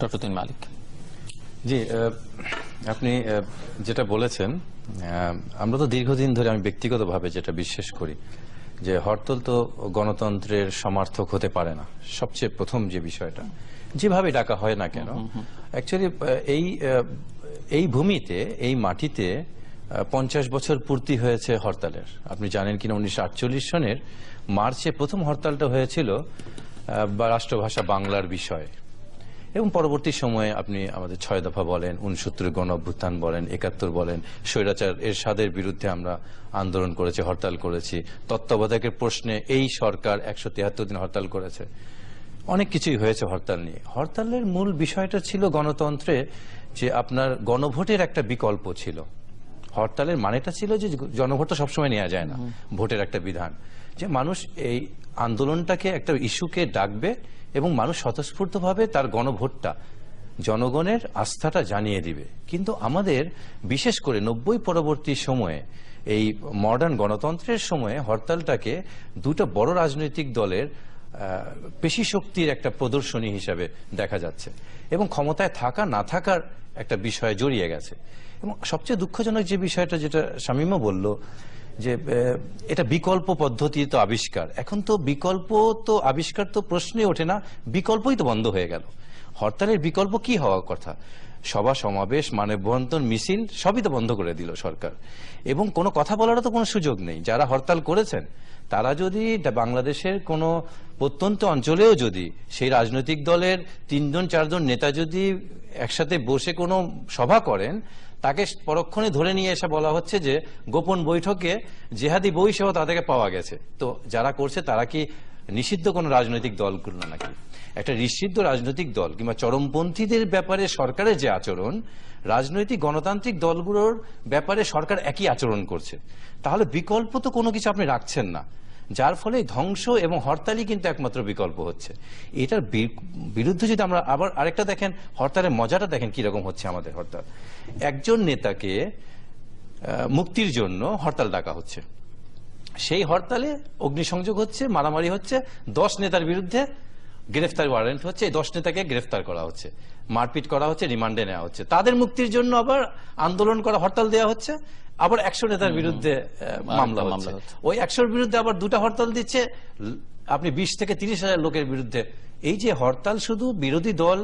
Doctor তিন মালিক। জি আপনি যেটা বলেছেন আমরা তো দীর্ঘদিন ধরে আমি ব্যক্তিগতভাবে যেটা বিশ্বাস করি যে হরতাল তো গণতন্ত্রের সমার্থক হতে পারে না। সবচেয়ে প্রথম যে বিষয়টা যেভাবে ডাকা হয় না কেন অ্যাকচুয়ালি এই এই ভূমিতে এই মাটিতে পঞ্চাশ বছর পূর্তি হয়েছে হরতালের। আপনি জানেন কিনা উনিশশো আটচল্লিশ সনের মার্চে প্রথম হরতালটা হয়েছিল বা রাষ্ট্রভাষা বাংলার বিষয়ে। এবং পরবর্তী সময়ে আপনি আমাদের ছয় দফা বলেন, উনসত্তর গণ অভ্যুত্থান বলেন, একাত্তর বলেন, স্বৈরাচার এরশাদের বিরুদ্ধে আমরা আন্দোলন করেছি, হরতাল করেছি। তত্ত্বাবধায়কের প্রশ্নে এই সরকার একশো তিয়াত্তর দিন হরতাল করেছে। অনেক কিছুই হয়েছে হরতাল নিয়ে। হরতালের মূল বিষয়টা ছিল গণতন্ত্রে যে আপনার গণভোটের একটা বিকল্প ছিল। হরতালের মানেটা ছিল যে জনভোট তো সবসময় নেওয়া যায় না, ভোটের একটা বিধান। যে মানুষ এই আন্দোলনটাকে একটা ইস্যুকে ডাকবে এবং মানুষ স্বতঃস্ফূর্তভাবে তার গণভোটটা, জনগণের আস্থাটা জানিয়ে দিবে। কিন্তু আমাদের, বিশেষ করে নব্বই পরবর্তী সময়ে, এই মডার্ন গণতন্ত্রের সময়ে হরতালটাকে দুটো বড় রাজনৈতিক দলের পেশি শক্তির একটা প্রদর্শনী হিসাবে দেখা যাচ্ছে এবং ক্ষমতায় থাকা, না থাকার একটা বিষয় জড়িয়ে গেছে। এবং সবচেয়ে দুঃখজনক যে বিষয়টা যেটা শামীমা বলল যে এটা বিকল্প পদ্ধতি তো আবিষ্কার। এখন তো বিকল্প তো আবিষ্কার তো প্রশ্নে ওঠে না, বিকল্পই তো বন্ধ হয়ে গেল। হরতালের বিকল্প কি হওয়ার কথা? সভা, সমাবেশ, মানববন্ধন, মিছিল, সবই তো বন্ধ করে দিল সরকার। এবং কোনো কথা বলারও তো কোনো সুযোগ নেই। যারা হরতাল করেছেন, তারা যদি বাংলাদেশের কোনো প্রত্যন্ত অঞ্চলেও যদি সেই রাজনৈতিক দলের তিনজন, চারজন নেতা যদি একসাথে বসে কোনো সভা করেন তাকে পরক্ষণে ধরে নিয়ে এসে বলা হচ্ছে যে, গোপন বৈঠকে জেহাদি বই সহ তাদেরকে পাওয়া গেছে। তো যারা করছে, তারা কি নিষিদ্ধ কোনো রাজনৈতিক দলগুলো নাকি? একটা নিষিদ্ধ রাজনৈতিক দল কিংবা চরমপন্থীদের ব্যাপারে সরকারের যে আচরণ, রাজনৈতিক গণতান্ত্রিক দলগুলোর ব্যাপারে সরকার একই আচরণ করছে। তাহলে বিকল্প তো কোনো কিছু আপনি রাখছেন না। যার ফলে ধ্বংস এবং হরতালই কিন্তু একমাত্র বিকল্প হচ্ছে। এটার বিরুদ্ধে যদি আমরা আবার আরেকটা দেখেন, হরতালের মজাটা দেখেন কীরকম হচ্ছে আমাদের হরতাল। একজন নেতাকে মুক্তির জন্য হরতাল ডাকা হচ্ছে। সেই হরতালে অগ্নিসংযোগ হচ্ছে, মারামারি হচ্ছে, দশ নেতার বিরুদ্ধে গ্রেফতার ওয়ারেন্ট হচ্ছে এই দশ নেতাকে গ্রেফতার করা হচ্ছে। মারপিট করা হচ্ছে রিমান্ডে নেওয়া হচ্ছে। তাদের মুক্তির জন্য আবার আন্দোলন করা হরতাল দেওয়া হচ্ছে। আবার একশো নেতার বিরুদ্ধে মামলা হচ্ছে। ওই একশোর বিরুদ্ধে আবার দুটা হরতাল দিচ্ছে। আপনি বিশ থেকে তিরিশ হাজার লোকের বিরুদ্ধে। এই যে হরতাল শুধু বিরোধী দল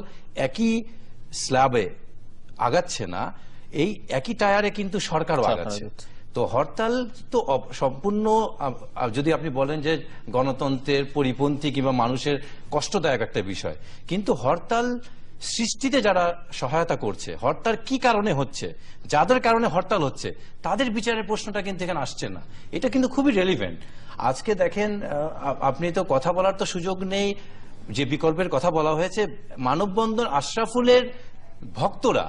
একই স্ল্যাবে আগাচ্ছে না এই একই টায়ারে কিন্তু সরকারও আগাচ্ছে। তো হরতাল তো সম্পূর্ণ যদি আপনি বলেন যে গণতন্ত্রের পরিপন্থী কিংবা মানুষের কষ্টদায়ক একটা বিষয়, কিন্তু হরতাল সৃষ্টিতে যারা সহায়তা করছে, হরতাল কি কারণে হচ্ছে, যাদের কারণে হরতাল হচ্ছে, তাদের বিচারের প্রশ্নটা কিন্তু এখানে আসছে না। এটা কিন্তু খুবই রেলিভেন্ট আজকে দেখেন আপনি তো কথা বলার তো সুযোগ নেই। যে বিকল্পের কথা বলা হয়েছে, মানববন্ধন আশরাফুলের ভক্তরা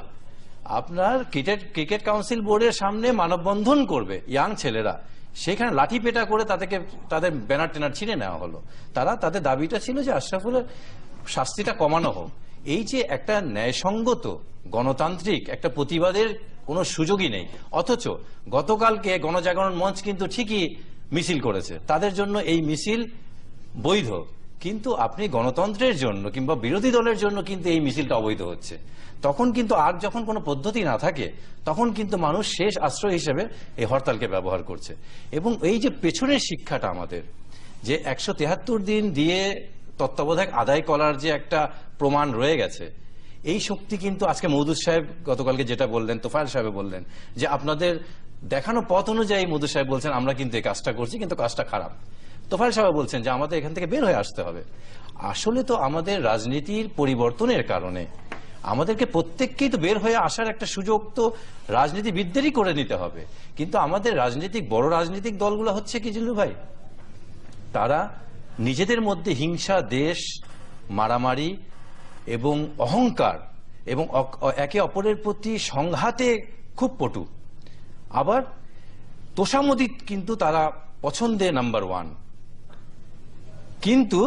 আপনার ক্রিকেট ক্রিকেট কাউন্সিল বোর্ডের সামনে মানববন্ধন করবে ইয়াং ছেলেরা। সেখানে লাঠি পেটা করে তাদেরকে, তাদের ব্যানার টেনার ছিঁড়ে নেওয়া হলো। তারা তাদের দাবিটা ছিল যে আশরাফুলের শাস্তিটা কমানো হোক। এই যে একটা ন্যায়সঙ্গত, গণতান্ত্রিক একটা প্রতিবাদের কোনো সুযোগই নেই। অথচ গতকালকে গণজাগরণ মঞ্চ কিন্তু ঠিকই মিছিল করেছে। তাদের জন্য এই মিছিল বৈধ। কিন্তু আপনি গণতন্ত্রের জন্য কিংবা বিরোধী দলের জন্য কিন্তু এই মিছিলটা অবৈধ হচ্ছে। তখন কিন্তু আর যখন কোনো পদ্ধতি না থাকে, তখন কিন্তু মানুষ শেষ আশ্রয় হিসেবে এই হরতালকে ব্যবহার করছে। এবং এই যে পেছনের শিক্ষাটা আমাদের, যে একশো দিন দিয়ে তত্ত্বাবধায়ক আদায় করার যে একটা প্রমাণ রয়ে গেছে, এই শক্তি কিন্তু আজকে মৌদুদ সাহেব গতকালকে যেটা বললেন, তোফায়েল সাহেব বললেন, যে আপনাদের দেখানো পথ অনুযায়ী মধু সাহেব বলছেন, আমরা কিন্তু এই কাজটা করছি, কিন্তু কাজটা খারাপ। তোফায়েল সাহেব বলছেন যে আমাদের এখান থেকে বের হয়ে আসতে হবে। আসলে তো আমাদের রাজনীতির পরিবর্তনের কারণে আমাদেরকে প্রত্যেককেই তো বের হয়ে আসার একটা সুযোগ তো রাজনীতিবিদদেরই করে নিতে হবে। কিন্তু আমাদের রাজনৈতিক, বড় রাজনৈতিক দলগুলো হচ্ছে কি জিল্লু ভাই? তারা নিজেদের মধ্যে হিংসা, দেশ, মারামারি এবং অহংকার এবং একে অপরের প্রতি সংঘাতে খুব পটু। আবার তোষামদি কিন্তু তারা পছন্দে নাম্বার ওয়ান। কিন্তু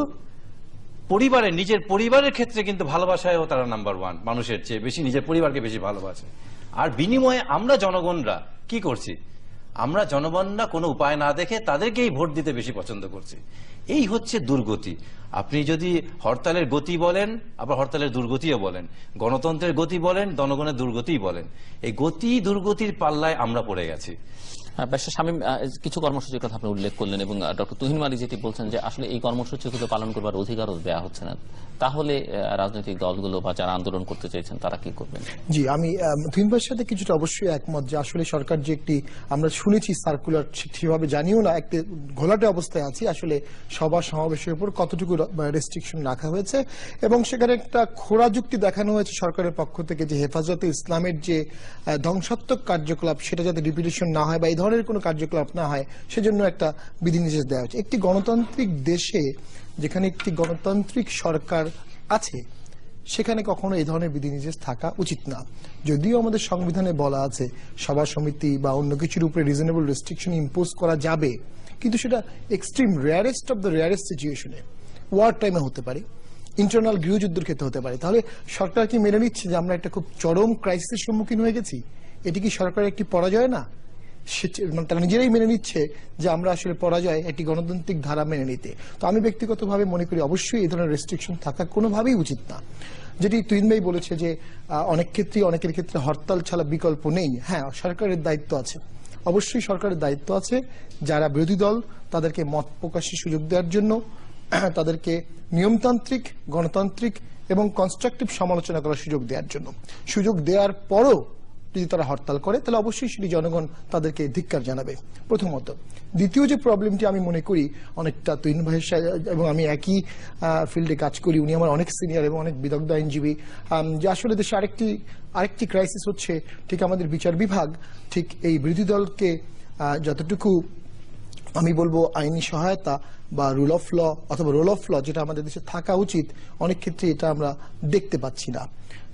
পরিবারের, নিজের পরিবারের ক্ষেত্রে কিন্তু ভালোবাসায়ও তারা নাম্বার ওয়ান মানুষের চেয়ে বেশি, নিজের পরিবারকে বেশি ভালোবাসে। আর বিনিময়ে আমরা জনগণরা কি করছি? আমরা জনগণরা কোনো উপায় না দেখে তাদেরকেই ভোট দিতে বেশি পছন্দ করছি। এই হচ্ছে দুর্গতি। আপনি যদি হরতালের গতি বলেন, আবার হরতালের দুর্গতিও বলেন, গণতন্ত্রের গতি বলেন, জনগণের দুর্গতিই বলেন, এই গতি দুর্গতির পাল্লায় আমরা পড়ে গেছি। শামীম আহ, কিছু কর্মসূচির কথা আপনি উল্লেখ করলেন এবং ডক্টর তুহিন মালিক যেটি বলছেন যে আসলে এই কর্মসূচিগুলো পালন করবার অধিকারও দেওয়া হচ্ছে না। তাহলে রাজনৈতিক দলগুলো বা যারা আন্দোলন করতে চাইছেন তারা কি করবেন? জি আমি তুহিন ভাইয়ের সাথে কিছুটা অবশ্যই একমত যে আসলে সরকার যে একটি আমরা শুনেছি সার্কুলার সেভাবে জানিও না একটি ঘোলাটে অবস্থায় আছি। আসলে সভা সমাবেশের উপর কতটুকু রেস্ট্রিকশন রাখা হয়েছে এবং সেখানে একটা খোড়া যুক্তি দেখানো হয়েছে সরকারের পক্ষ থেকে যে হেফাজতে ইসলামের যে ধ্বংসাত্মক কার্যকলাপ সেটা যাতে রিপিটেশন না হয় বা এই ধরনের কোনো কার্যকলাপ না হয়, সেজন্য একটা বিধিনিষেধ দেওয়া হয়েছে। একটি গণতান্ত্রিক দেশে যেখানে একটি গণতান্ত্রিক সরকার আছে, সেখানে কখনো এই ধরনের বিধিনিষেধ থাকা উচিত না। যদিও আমাদের সংবিধানে বলা আছে, সভা সমিতি বা অন্য কিছুর উপরে রিজনেবল রেস্ট্রিকশন ইম্পোজ করা যাবে, কিন্তু সেটা extreme rarest of the rarest সিচুয়েশনে ওয়ার টাইমে হতে পারে ইন্টারনাল গৃহযুদ্ধের ক্ষেত্রে হতে পারে। তাহলে সরকার কি মেনে নিচ্ছে যে আমরা একটা খুব চরম ক্রাইসিসের সম্মুখীন হয়ে গেছি? এটি কি সরকারের একটি পরাজয় না? তারা নিজেরাই মেনে নিচ্ছে যে আমরা আসলে পরাজয় একটি গণতান্ত্রিক ধারা মেনে নিতে। তো আমি ব্যক্তিগতভাবে মনে করি অবশ্যই এই ধরনের রেস্ট্রিকশন থাকা কোনোভাবেই উচিত না। যেটি তুইন ভাই বলেছে যে অনেক ক্ষেত্রেই অনেকের ক্ষেত্রে হরতাল ছাড়া বিকল্প নেই। হ্যাঁ সরকারের দায়িত্ব আছে। অবশ্যই সরকারের দায়িত্ব আছে যারা বিরোধী দল, তাদেরকে মত প্রকাশের সুযোগ দেওয়ার জন্য, তাদেরকে নিয়মতান্ত্রিক, গণতান্ত্রিক এবং কনস্ট্রাকটিভ সমালোচনা করার সুযোগ দেওয়ার জন্য। সুযোগ দেওয়ার পরও যদি তারা হরতাল করে, তাহলে অবশ্যই সেটি জনগণ তাদেরকে ধিক্কার জানাবে। প্রথমত, দ্বিতীয় যে প্রবলেমটি আমি মনে করি অনেকটা তুইন ভাইয়ের এবং আমি একই ফিল্ডে কাজ করি, উনি আমার অনেক সিনিয়র এবং অনেক বিদগ্ধ আইনজীবী যে আসলে দেশে আরেকটি আরেকটি ক্রাইসিস হচ্ছে ঠিক আমাদের বিচার বিভাগ, ঠিক এই বিরোধী দলকে যতটুকু আমি বলব আইনি সহায়তা বা রুল অফ ল অথবা রোল অফ ল যেটা আমাদের দেশে থাকা উচিত, অনেক ক্ষেত্রে এটা আমরা দেখতে পাচ্ছি না।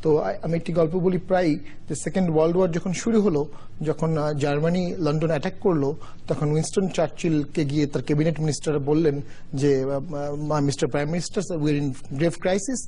তো আমি একটি গল্প বলি প্রায় যে সেকেন্ড ওয়ার্ল্ড ওয়ার যখন শুরু হলো, যখন জার্মানি লন্ডন অ্যাটাক করল, তখন উইনস্টন চার্চিলকে গিয়ে তার ক্যাবিনেট মিনিস্টার বললেন যে mister prime minister we're in grave crisis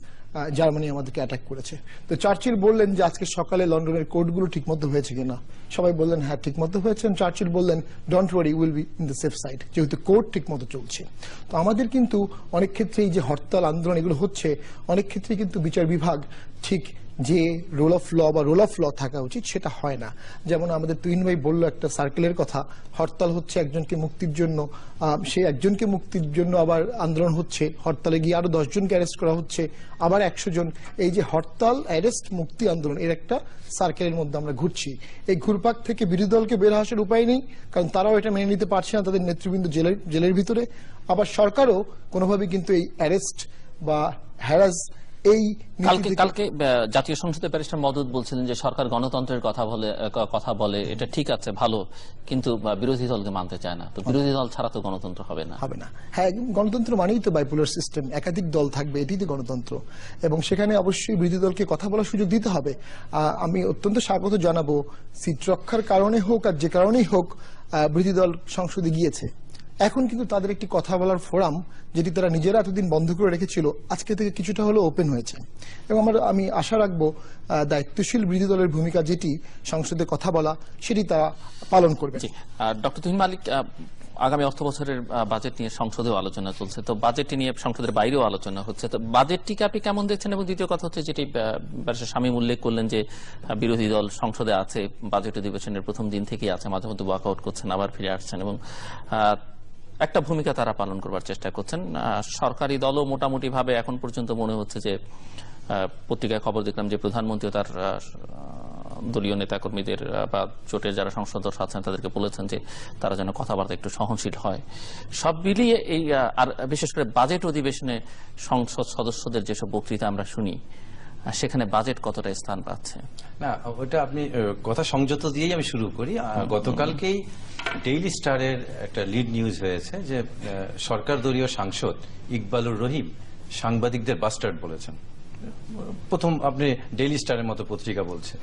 Germany আমাদেরকে অ্যাটাক করেছে। তো চার্চিল বললেন যে, আজকে সকালে লন্ডনের কোর্টগুলো ঠিকমতো হয়েছে কিনা? সবাই বললেন হ্যাঁ ঠিকমতো হয়েছে। চার্চিল বললেন don't worry will be in the safe side যেহেতু কোর্ট ঠিকমতো চলছে। তো আমাদের কিন্তু অনেক ক্ষেত্রে এই যে হরতাল, আন্দোলন এগুলো হচ্ছে, অনেক ক্ষেত্রে কিন্তু বিচার বিভাগ ঠিক যে রোল অফ ল বা রোল অফ ল থাকা উচিত, সেটা হয় না। যেমন আমাদের তুহিন ভাই বলল একটা সার্কেলের কথা, হরতাল হচ্ছে একজনকে মুক্তির জন্য সে একজনকে মুক্তির জন্য আবার আন্দোলন হচ্ছে, হরতালে গিয়ে আরও দশজনকে অ্যারেস্ট করা হচ্ছে, আবার একশো জন। এই যে হরতাল অ্যারেস্ট মুক্তি আন্দোলন, এর একটা সার্কেলের মধ্যে আমরা ঘুরছি। এই ঘুরপাক থেকে বিরোধী দলকে বের আসার উপায় নেই, কারণ তারাও এটা মেনে নিতে পারছে না তাদের নেতৃবৃন্দ জেলের জেলের ভিতরে। আবার সরকারও কোনোভাবে কিন্তু এই অ্যারেস্ট বা হ্যারাস এই কালকে কালকে জাতীয় সংসদে ব্যারিস্টার মদত বলছিলেন যে সরকার গণতন্ত্রের কথা বলে কথা বলে এটা ঠিক আছে ভালো কিন্তু বিরোধী দলকে মানতে চায় না। তো বিরোধী দল ছাড়া তো গণতন্ত্র হবে না। হবে না। হ্যাঁ গণতন্ত্র মানেই তো বাইপোলার সিস্টেম একাধিক দল থাকবে এটি তো গণতন্ত্র। এবং সেখানে অবশ্যই বিরোধী দলকে কথা বলার সুযোগ দিতে হবে। আমি অত্যন্ত স্বাগত জানাব সিট রক্ষার কারণে হোক আর যে কারণেই হোক বিরোধী দল সংসদে গিয়েছে। এখন কিন্তু তাদের একটি কথা বলার ফোরাম, যেটি তারা নিজেরা এতদিন বন্ধ করে রেখেছিল, আজকে থেকে কিছুটা হলো ওপেন হয়েছে। এবং আমরা, আমি আশা রাখব দায়িত্বশীল বিরোধী দলের ভূমিকা যেটি সংসদে কথা বলা, সেটি তারা পালন করবে। ডক্টর তুহিন মালিক আগামী অর্থ বছরের বাজেট নিয়ে সংসদেও আলোচনা চলছে। তো বাজেটটি নিয়ে সংসদের বাইরেও আলোচনা হচ্ছে। তো বাজেটটিকে আপনি কেমন দেখছেন? এবং দ্বিতীয় কথা হচ্ছে যেটি ব্যারিস্টার উল্লেখ করলেন যে বিরোধী দল সংসদে আছে বাজেট অধিবেশনের প্রথম দিন থেকেই আছে। মাঝে মধ্যে ওয়াকআউট করছেন, আবার ফিরে আসছেন। এবং একটা ভূমিকা তারা পালন করবার চেষ্টা করছেন। সরকারি দলও মোটামুটি ভাবে এখন পর্যন্ত মনে হচ্ছে যে পত্রিকায় খবর দেখলাম যে প্রধানমন্ত্রী তার দলীয় নেতাকর্মীদের বা জোটের যারা সংসদ আছেন তাদেরকে বলেছেন যে তারা যেন কথাবার্তা একটু সহনশীল হয়। সব মিলিয়ে এই আর বিশেষ করে বাজেট অধিবেশনে সংসদ সদস্যদের যেসব বক্তৃতা আমরা শুনি সেখানে বাজেট কতটা স্থান পাচ্ছে? না ওটা আপনি কথা সংযত দিয়েই আমি শুরু করি। গতকালকেই ডেইলি স্টারের একটা লিড নিউজ হয়েছে যে সরকার দলীয় সাংসদ ইকবালুর রহিম সাংবাদিকদের বাস্টার্ড বলেছেন। প্রথম আপনি ডেইলি স্টারের মতো পত্রিকা বলছে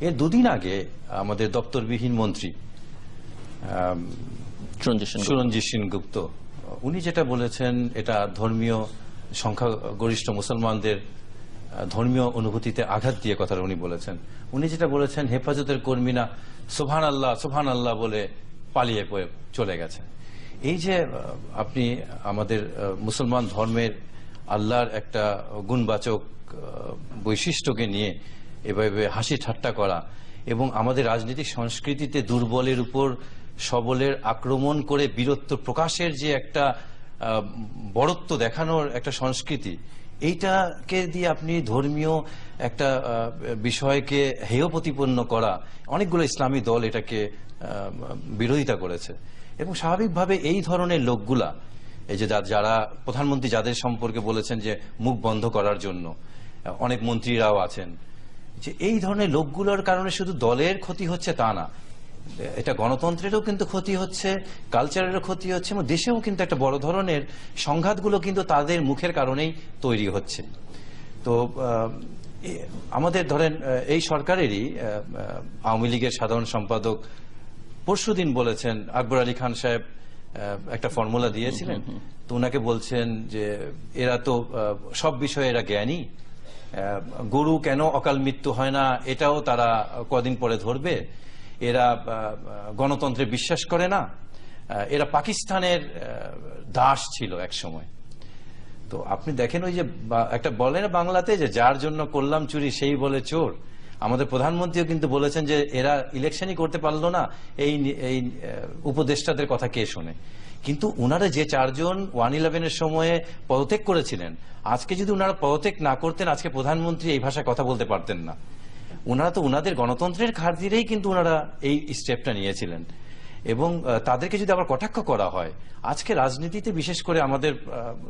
এর দুদিন আগে আমাদের দপ্তরবিহীন মন্ত্রী। সুরঞ্জিত সেনগুপ্ত উনি যেটা বলেছেন এটা ধর্মীয় সংখ্যাগরিষ্ঠ মুসলমানদের ধর্মীয় অনুভূতিতে আঘাত দিয়ে কথাটা উনি বলেছেন। উনি যেটা বলেছেন, হেফাজতের কর্মীরা সোভান আল্লাহ সোভান আল্লাহ বলে পালিয়ে চলে গেছেন। এই যে আপনি আমাদের মুসলমান ধর্মের আল্লাহর একটা গুণবাচক বৈশিষ্ট্যকে নিয়ে এভাবে হাসি ঠাট্টা করা এবং আমাদের রাজনৈতিক সংস্কৃতিতে দুর্বলের উপর সবলের আক্রমণ করে বীরত্ব প্রকাশের যে একটা বড়ত্ব দেখানোর একটা সংস্কৃতি, এইটাকে দিয়ে আপনি ধর্মীয় একটা বিষয়কে হেয় প্রতিপন্ন করা, অনেকগুলো ইসলামী দল এটাকে বিরোধিতা করেছে। এবং স্বাভাবিকভাবে এই ধরনের লোকগুলা, এই যে যারা প্রধানমন্ত্রী যাদের সম্পর্কে বলেছেন যে মুখ বন্ধ করার জন্য অনেক মন্ত্রীরাও আছেন, যে এই ধরনের লোকগুলোর কারণে শুধু দলের ক্ষতি হচ্ছে তা না এটা গণতন্ত্রেরও কিন্তু ক্ষতি হচ্ছে কালচারেরও ক্ষতি হচ্ছে এবং দেশেও কিন্তু একটা বড় ধরনের সংঘাতগুলো কিন্তু তাদের মুখের কারণেই তৈরি হচ্ছে। তো আমাদের ধরেন এই সরকারেরই আওয়ামী লীগের সাধারণ সম্পাদক পরশুদিন বলেছেন আকবর আলী খান সাহেব একটা ফর্মুলা দিয়েছিলেন। তো ওনাকে বলছেন যে এরা তো সব বিষয়ে এরা জ্ঞানী গরু কেন অকাল মৃত্যু হয় না এটাও তারা কদিন পরে ধরবে। এরা গণতন্ত্রে বিশ্বাস করে না। এরা পাকিস্তানের দাস ছিল এক সময়। তো আপনি দেখেন ওই যে একটা বলে না বাংলাতে যে, যার জন্য করলাম চুরি, সেই বলে চোর। আমাদের প্রধানমন্ত্রীও কিন্তু বলেছেন যে, এরা ইলেকশনই করতে পারল না। এই এই উপদেষ্টাদের কথা কে শোনে? কিন্তু উনারা যে চারজন ওয়ান ইলেভেনের সময়ে পদত্যাগ করেছিলেন, আজকে যদি উনারা পদত্যাগ না করতেন, আজকে প্রধানমন্ত্রী এই ভাষায় কথা বলতে পারতেন না। ওনারা তো ওনাদের গণতন্ত্রের খাতিরেই কিন্তু ওনারা এই স্টেপটা নিয়েছিলেন। এবং তাদেরকে যদি আবার কটাক্ষ করা হয়, আজকে রাজনীতিতে বিশেষ করে আমাদের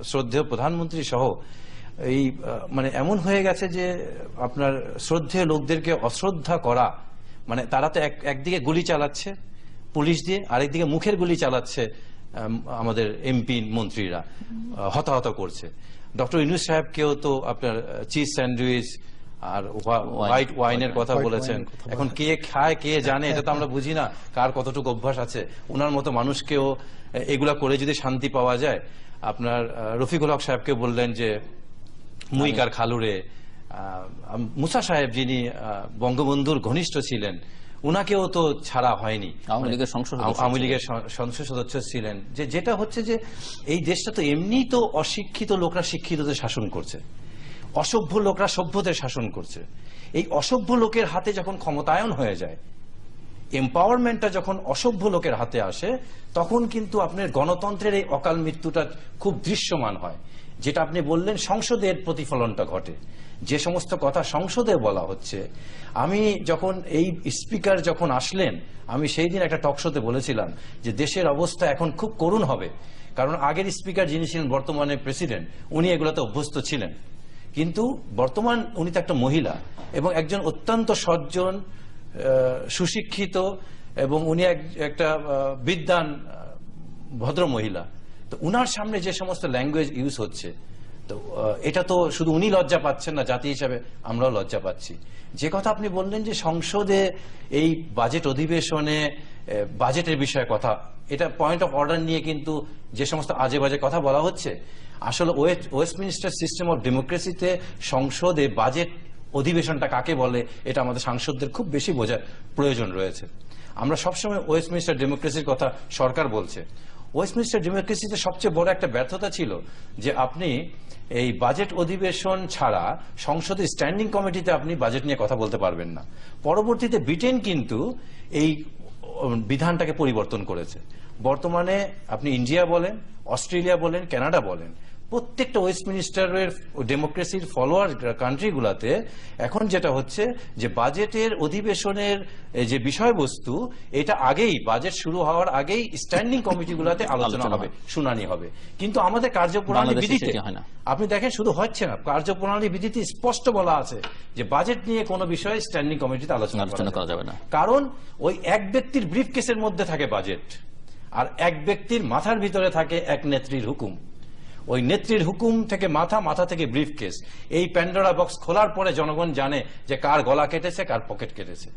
শ্রদ্ধেয় প্রধানমন্ত্রী সহ এই মানে এমন হয়ে গেছে যে আপনার শ্রদ্ধেয় লোকদেরকে অশ্রদ্ধা করা মানে তারা তো এক- একদিকে গুলি চালাচ্ছে পুলিশ দিয়ে, আরেকদিকে মুখের গুলি চালাচ্ছে আমাদের এমপি মন্ত্রীরা হতাহত করছে। ডক্টর ইনুস সাহেবকেও তো আপনার চিজ স্যান্ডউইচ আর হোয়াইট ওয়াইনের কথা বলেছেন। এখন কে খায় কে জানে এটা তো আমরা বুঝি না। কার কতটুকু অভ্যাস আছে। ওনার মতো মানুষকেও এগুলা করে যদি শান্তি পাওয়া যায় আপনার রফিকুল হক সাহেবকে বললেন যে মুইকার খালুরে। মুসা সাহেব যিনি বঙ্গবন্ধুর ঘনিষ্ঠ ছিলেন উনাকেও তো ছাড়া হয়নি। আওয়ামী লীগের সংসদ আওয়ামী লীগের সংসদ সদস্য ছিলেন। যে যেটা হচ্ছে যে এই দেশটা তো এমনি তো অশিক্ষিত লোকরা শিক্ষিতদের শাসন করছে। অসভ্য লোকরা সভ্যদের শাসন করছে। এই অসভ্য লোকের হাতে যখন ক্ষমতায়ন হয়ে যায় এম্পাওয়ারমেন্টটা যখন অসভ্য লোকের হাতে আসে, তখন কিন্তু আপনার গণতন্ত্রের এই অকাল মৃত্যুটা খুব দৃশ্যমান হয়। যেটা আপনি বললেন, সংসদের প্রতিফলনটা ঘটে। যে সমস্ত কথা সংসদে বলা হচ্ছে, আমি যখন এই স্পিকার যখন আসলেন, আমি সেই দিন একটা টক শোতে বলেছিলাম যে দেশের অবস্থা এখন খুব করুণ হবে। কারণ আগের স্পিকার যিনি ছিলেন, বর্তমানে প্রেসিডেন্ট, উনি এগুলোতে অভ্যস্ত ছিলেন। কিন্তু বর্তমান উনি তো একটা মহিলা এবং একজন অত্যন্ত সজ্জন সুশিক্ষিত এবং উনি এক- একটা আহ, বিদ্বান ভদ্র মহিলা। তো উনার সামনে যে সমস্ত ল্যাঙ্গুয়েজ ইউজ হচ্ছে তো এটা তো শুধু উনি লজ্জা পাচ্ছেন না জাতি হিসাবে আমরাও লজ্জা পাচ্ছি। যে কথা আপনি বললেন যে সংসদে এই বাজেট অধিবেশনে বাজেটের বিষয়ে কথা এটা পয়েন্ট অফ অর্ডার নিয়ে কিন্তু যে সমস্ত আজে বাজে কথা বলা হচ্ছে, আসলে ওয়েস্ট ওয়েস্টমিনিস্টার সিস্টেম অফ ডেমোক্রেসিতে সংসদে বাজেট অধিবেশনটা কাকে বলে, এটা আমাদের সাংসদদের খুব বেশি বোঝার প্রয়োজন রয়েছে। আমরা সবসময় ওয়েস্টমিনিস্টার ডেমোক্রেসির কথা সরকার বলছে। ওয়েস্টমিনিস্টার ডেমোক্রেসিতে সবচেয়ে বড় একটা ব্যর্থতা ছিল যে আপনি এই বাজেট অধিবেশন ছাড়া সংসদের স্ট্যান্ডিং কমিটিতে আপনি বাজেট নিয়ে কথা বলতে পারবেন না। পরবর্তীতে ব্রিটেন কিন্তু এই বিধানটাকে পরিবর্তন করেছে। বর্তমানে আপনি ইন্ডিয়া বলেন অস্ট্রেলিয়া বলেন কানাডা বলেন প্রত্যেকটা ওয়েস্টমিনিস্টারের ডেমোক্রেসির ফলোয়ার কান্ট্রিগুলোতে এখন যেটা হচ্ছে যে বাজেটের অধিবেশনের যে বিষয়বস্তু এটা আগেই বাজেট শুরু হওয়ার আগেই স্ট্যান্ডিং কমিটিগুলোতে আলোচনা হবে শুনানি হবে কিন্তু আমাদের কার্যপ্রণালী বিধিতে হয় না। আপনি দেখেন শুধু হচ্ছে না কার্যপ্রণালী বিধিতে স্পষ্ট বলা আছে যে বাজেট নিয়ে কোনো বিষয়ে স্ট্যান্ডিং কমিটিতে আলোচনা আলোচনা করা যাবে না। কারণ ওই এক ব্যক্তির ব্রিফ কেসের মধ্যে থাকে বাজেট আর এক ব্যক্তির মাথার ভিতরে থাকে এক নেত্রীর হুকুম ওই নেত্রীর হুকুম থেকে মাথা মাথা থেকে ব্রিফ কেস এই প্যান্ডোরা বক্স খোলার পরে জনগণ জানে যে কার গলা কেটেছে, কার পকেট কেটেছে।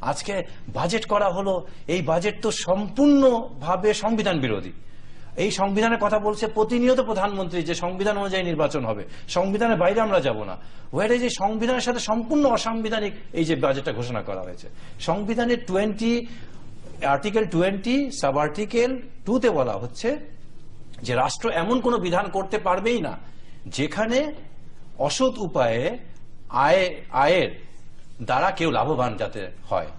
আজকে বাজেট করা হলো, এই বাজেট তো সম্পূর্ণভাবে সংবিধান বিরোধী। এই সংবিধানের কথা বলছে প্রতিনিয়ত প্রধানমন্ত্রী যে সংবিধান অনুযায়ী নির্বাচন হবে। সংবিধানের বাইরে আমরা যাব না। ওয়ারে যে সংবিধানের সাথে সম্পূর্ণ অসাংবিধানিক এই যে বাজেটটা ঘোষণা করা হয়েছে? সংবিধানের twenty article twenty sub article টুতে বলা হচ্ছে যে রাষ্ট্র এমন কোনো বিধান করতে পারবেই না যেখানে অসৎ উপায়ে আয় আয়ের দ্বারা কেউ লাভবান যাতে হয়।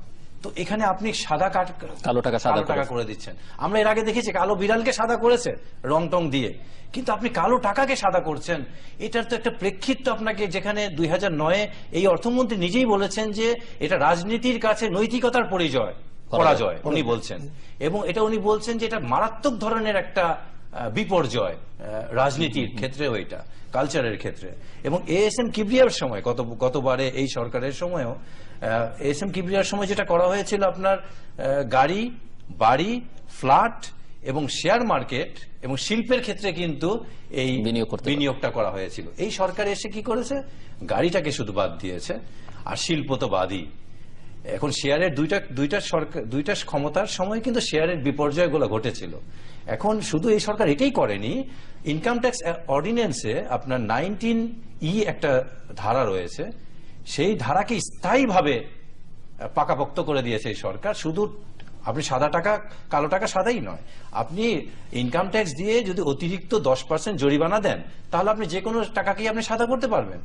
তো এখানে আপনি সাদা কাট কালো টাকা সাদা টাকা করে দিচ্ছেন। আমরা এর আগে দেখেছি কালো বিড়ালকে সাদা করেছে রং টং দিয়ে। কিন্তু আপনি কালো টাকাকে সাদা করছেন এটার তো একটা প্রেক্ষিত আপনাকে যেখানে দুই হাজার নয়ে এই অর্থমন্ত্রী নিজেই বলেছেন যে এটা রাজনীতির কাছে নৈতিকতার পরিচয় পরাজয় উনি বলছেন। এবং এটা উনি বলছেন যে এটা মারাত্মক ধরনের একটা বিপর্যয় রাজনীতির ক্ষেত্রেও এটা কালচারের ক্ষেত্রে। এবং এ এস এম কিবরিয়ার সময় গত গতবারে এই সরকারের সময়ও এস এম কিবরিয়ার সময় যেটা করা হয়েছিল আপনার গাড়ি বাড়ি ফ্ল্যাট এবং শেয়ার মার্কেট এবং শিল্পের ক্ষেত্রে কিন্তু এই বিনিয়োগ বিনিয়োগটা করা হয়েছিল। এই সরকার এসে কি করেছে? গাড়িটাকে শুধু বাদ দিয়েছে আর শিল্প তো বাদই। এখন শেয়ারের দুইটা দুইটা সরকার দুইটা ক্ষমতার সময় কিন্তু শেয়ারের বিপর্যয়গুলো ঘটেছিল। এখন শুধু এই সরকার এটাই করেনি ইনকাম ট্যাক্স অর্ডিন্যান্সে আপনার নাইনটিন ই একটা ধারা রয়েছে, সেই ধারাকে স্থায়ীভাবে পাকাপোক্ত করে দিয়েছে এই সরকার, শুধু আপনি সাদা টাকা, কালো টাকা সাদাই নয়। আপনি ইনকাম ট্যাক্স দিয়ে যদি অতিরিক্ত দশ পার্সেন্ট জরিমানা দেন, তাহলে আপনি যে কোনো টাকাকেই আপনি সাদা করতে পারবেন।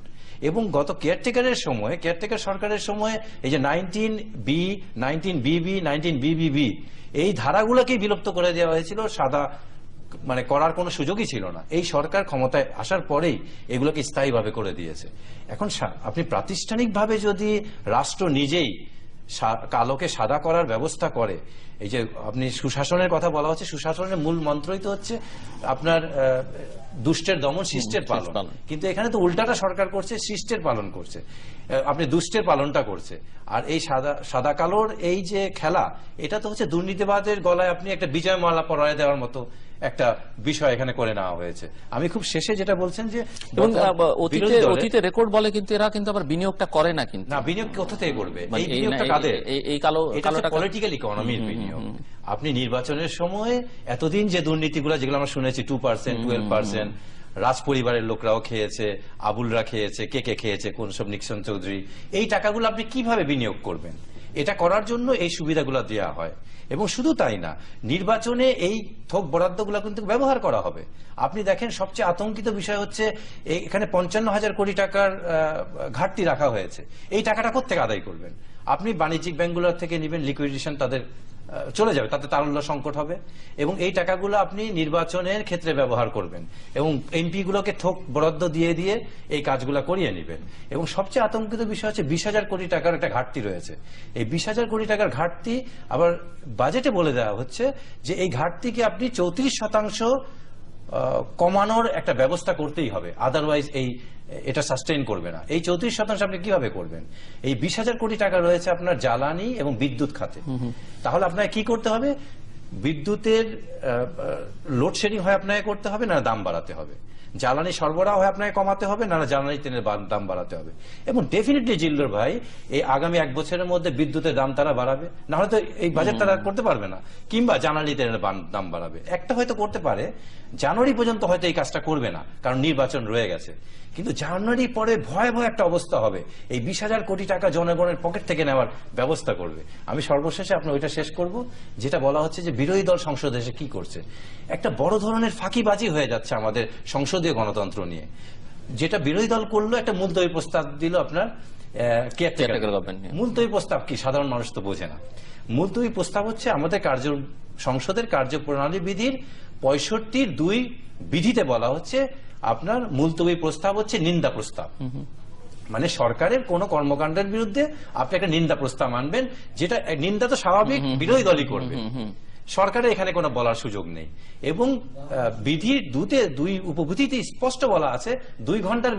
এবং গত কেয়ারটেকারের সময় কেয়ারটেকার সরকারের সময় এই যে nineteen B nineteen BB nineteen BBB এই ধারাগুলোকেই বিলুপ্ত করে দেওয়া হয়েছিল। সাদা মানে করার কোনো সুযোগই ছিল না। এই সরকার ক্ষমতায় আসার পরেই এগুলোকে স্থায়ীভাবে করে দিয়েছে। এখন আপনি প্রাতিষ্ঠানিকভাবে যদি রাষ্ট্র নিজেই কালোকে সাদা করার ব্যবস্থা করে। এই যে আপনি সুশাসনের কথা বলা হচ্ছে, সুশাসনের মূল মন্ত্রই তো হচ্ছে আপনার দুষ্টের দমন শিষ্টের পালন। কিন্তু এখানে তো উল্টাটা সরকার করছে শিষ্টের পালন করছে। আপনি দুষ্টের পালনটা করছে। আর এই সাদা সাদা কালোর এই যে খেলা এটা তো হচ্ছে দুর্নীতিবাদের গলায় আপনি একটা বিজয় মালা পরায় দেওয়ার মতো একটা বিষয় এখানে করে নেওয়া হয়েছে। আমি খুব শেষে যেটা বলছেন যে অতীতে অতীতে রেকর্ড বলে কিন্তু এরা কিন্তু আবার বিনিয়োগটা করে না কিন্তু। না বিনিয়োগ কোথা থেকে করবে? এই মানে বিনিয়োগটা কাদের? এই কালো কালোটা পলিটিক্যাল ইকোনমির বিনিয়োগ। আপনি নির্বাচনের সময় এতদিন যে দুর্নীতিগুলো যেগুলো আমরা শুনেছি 2% 12% খেয়েছেন রাজ পরিবারের লোকরাও খেয়েছে, আবুলরা খেয়েছে, কে কে খেয়েছে, কোন সব নিক্সন চৌধুরী, এই টাকাগুলো আপনি কীভাবে বিনিয়োগ করবেন? এটা করার জন্য এই সুবিধাগুলো দেওয়া হয়। এবং শুধু তাই না, নির্বাচনে এই থোক বরাদ্দগুলো কিন্তু ব্যবহার করা হবে। আপনি দেখেন, সবচেয়ে আতঙ্কিত বিষয় হচ্ছে এখানে পঞ্চান্ন হাজার কোটি টাকার ঘাটতি রাখা হয়েছে। এই টাকাটা কোথেকে আদায় করবেন? আপনি বাণিজ্যিক ব্যাংকগুলোর থেকে নেবেন লিকুইডেশন তাদের চলে যাবে, তাতে তারল্য সংকট হবে। এবং এই টাকাগুলো আপনি নির্বাচনের ক্ষেত্রে ব্যবহার করবেন এবং এমপি গুলোকে থোক বরাদ্দ দিয়ে দিয়ে এই কাজগুলো করিয়ে নেবেন। এবং সবচেয়ে আতঙ্কিত বিষয় হচ্ছে বিশ হাজার কোটি টাকার একটা ঘাটতি রয়েছে। এই বিশ হাজার কোটি টাকার ঘাটতি আবার বাজেটে বলে দেওয়া হচ্ছে যে এই ঘাটতিকে আপনি চৌত্রিশ শতাংশ কমানোর একটা ব্যবস্থা করতেই হবে। আদারওয়াইজ এই এটা সাস্টেইন করবে না। এই চৌত্রিশ শতাংশ আপনি কীভাবে করবেন? এই বিশ হাজার কোটি টাকা রয়েছে আপনার জ্বালানি এবং বিদ্যুৎ খাতে। তাহলে আপনাকে কি করতে হবে? বিদ্যুতের লোডশেডিং হয় আপনাকে করতে হবে না দাম বাড়াতে হবে। জ্বালানি সরবরাহ হয় আপনাকে কমাতে হবে না জ্বালানি তেলের দাম বাড়াতে হবে। এবং ডেফিনেটলি জিল্লোর ভাই এই আগামী এক বছরের মধ্যে বিদ্যুতের দাম তারা বাড়াবে। না হয়তো এই বাজেট তারা করতে পারবে না। কিংবা জ্বালানি তেলের দাম বাড়াবে। একটা হয়তো করতে পারে জানুয়ারি পর্যন্ত হয়তো এই কাজটা করবে না কারণ নির্বাচন রয়ে গেছে। কিন্তু জানুয়ারি পরে ভয়াবহ একটা অবস্থা হবে। এই বিশ হাজার কোটি টাকা জনগণের পকেট থেকে নেওয়ার ব্যবস্থা করবে। আমি সর্বশেষে আপনার ওইটা শেষ করব যেটা বলা হচ্ছে যে বিরোধী দল সংসদে এসে কি করছে। একটা বড় ধরনের ফাঁকিবাজি হয়ে যাচ্ছে আমাদের সংসদীয় গণতন্ত্র নিয়ে। যেটা বিরোধী দল করল একটা মুলতবি প্রস্তাব দিল আপনার। মুলতবি প্রস্তাব কি? সাধারণ মানুষ তো বোঝে না। মুলতবি প্রস্তাব হচ্ছে আমাদের কার্য সংসদের কার্যপ্রণালী বিধির পঁয়ষট্টির দুই বিধিতে বলা হচ্ছে আপনার মুলতবি প্রস্তাব হচ্ছে নিন্দা প্রস্তাব। মানে সরকারের কোন কর্মকাণ্ডের বিরুদ্ধে আপনি একটা নিন্দা প্রস্তাব আনবেন যেটা নিন্দা তো স্বাভাবিক বিরোধী দলই করবে। সরকারের এখানে কোনো বলার সুযোগ নেই। এবং বিধির দুতে দুই উপবিধিতে স্পষ্ট বলা আছে দুই ঘণ্টার